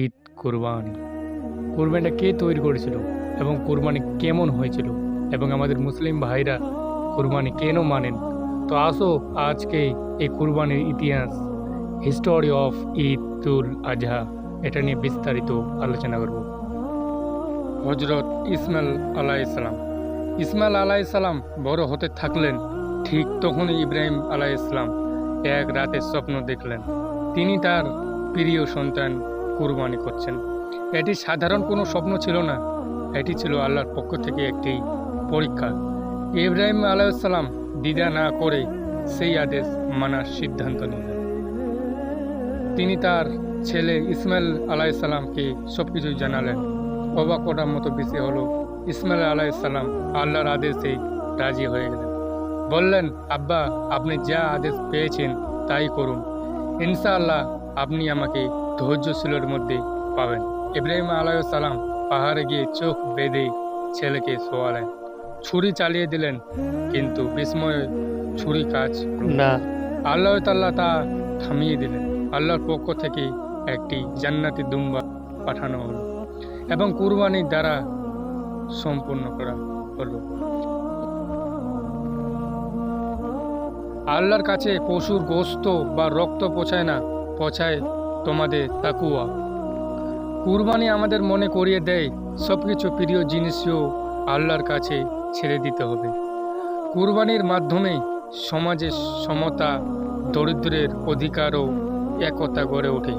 ঈদ, কোরবানি। কোরবানিটা কে তৈরি করেছিল এবং কোরবানি কেমন হয়েছিল? এবং আমাদের মুসলিম ভাইরা কোরবানি কেন মানেন? তো আসো আজকে এই কোরবানির ইতিহাস হিস্টোরি অফ ঈদুল আজহা, এটা নিয়ে বিস্তারিত আলোচনা করব। হজরত ইসমাইল আলাইসালাম ইসমাইল আলাইসালাম বড় হতে থাকলেন ঠিক তখনই ইব্রাহিম আলাইসালাম এক রাতে স্বপ্ন দেখলেন। তিনি তার প্রিয় সন্তান কুরবানি করছেন। এটি সাধারণ কোনো স্বপ্ন ছিল না। এটি ছিল আল্লাহর পক্ষ থেকে একটি পরীক্ষা। ইব্রাহিম আলাইসাল্লাম দ্বিধা না করে সেই আদেশ মানার সিদ্ধান্ত নিলেন। তিনি তার ছেলে ইসমাইল আলাইসাল্লামকে সব কিছুই জানালেন। অবাক করার মতো বিষয় হলো, ইসমাইল আলাইসাল্লাম আল্লাহর আদেশে রাজি হয়ে গেলেন। বললেন, আব্বা, আপনি যা আদেশ পেয়েছেন তাই করুন। ইনশাআল্লাহ আপনি আমাকে ধৈর্যশীলের মধ্যে পাবেন। ইব্রাহিম আলাইসালাম পাহাড়ে গিয়ে চোখ বেঁধে ছেলেকে শোয়ালেন। ছুরি চালিয়ে দিলেন কিন্তু বিস্ময়ে ছুরি কাজ না। আল্লাহ তাল্লাহ তা থামিয়ে দিলেন। আল্লাহর পক্ষ থেকে একটি জান্নাতি দুম্বা পাঠানো হলো এবং কুরবানির দ্বারা সম্পূর্ণ করা হলো। আল্লাহর কাছে পশুর গোস্ত বা রক্ত পচায় না পচায় তোমাদের তাকুয়া। কুরবানি আমাদের মনে করিয়ে দেয় সব কিছু প্রিয় জিনিসও আল্লাহর কাছে ছেড়ে দিতে হবে। কুরবানির মাধ্যমে সমাজে সমতা, দরিদ্রের অধিকার ও একতা গড়ে ওঠে।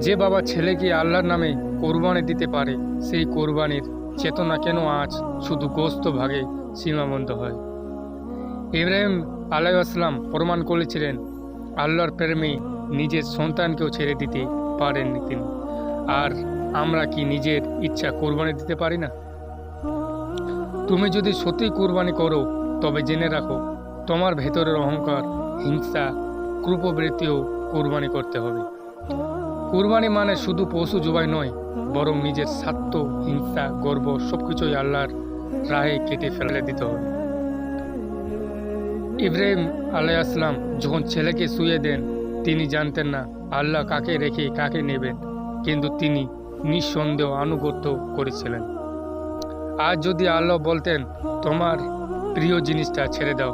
যে বাবা ছেলেকে আল্লাহর নামে কোরবানি দিতে পারে, সেই কোরবানির চেতনা কেন আজ শুধু গোস্ত ভাগে সীমাবদ্ধ হয়? ইব্রাহিম আলাইসলাম প্রমাণ করেছিলেন, আল্লাহর প্রেমে নিজের সন্তানকেও ছেড়ে দিতে পারেননি তিনি। আর আমরা কি নিজের ইচ্ছা কোরবানি দিতে পারি না? তুমি যদি সত্যি কোরবানি করো, তবে জেনে রাখো, তোমার ভেতরের অহংকার, হিংসা, ক্রূপবৃত্তিও কোরবানি করতে হবে। কোরবানি মানে শুধু পশু জবাই নয়, বরং নিজের স্বার্থ, হিংসা, গর্ব সব কিছুই আল্লাহর রাহে কেটে ফেলে দিতে হবে। ইব্রাহিম আলাইসলাম যখন ছেলেকে শুয়ে দেন তিনি জানতেন না আল্লাহ কাকে রেখে কাকে নেবেন, কিন্তু তিনি নিঃসন্দেহ আনুগত্য করেছিলেন। আজ যদি আল্লাহ বলতেন, তোমার প্রিয় জিনিসটা ছেড়ে দাও,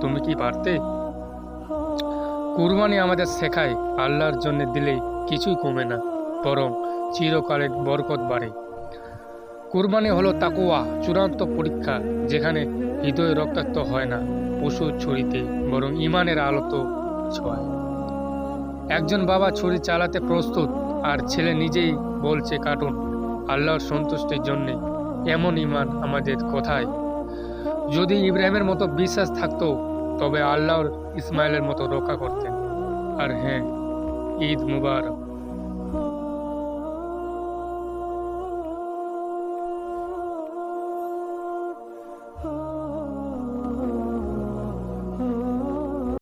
তুমি কি পারতে? কুরবানি আমাদের শেখায়, আল্লাহর জন্য দিলে কিছুই কমে না, বরং চিরকালের বরকত বাড়ে। কুরবানি হলো তাকুয়া চূড়ান্ত পরীক্ষা, যেখানে হৃদয় রক্তাক্ত হয় না পশুর ছুরিতে, বরং ইমানের আলোত ছোঁয় একজন বাবা ছুরি চালাতে প্রস্তুত, আর ছেলে নিজেই বলছে কাটুন আল্লাহর সন্তুষ্টির জন্যে, এমন ইমান আমাদের কোথায়? যদি ইব্রাহিমের মতো বিশ্বাস থাকতো, তবে আল্লাহর ইসমাইলের মতো রক্ষা করতেন। আর হ্যাঁ ঈদ মুবারক।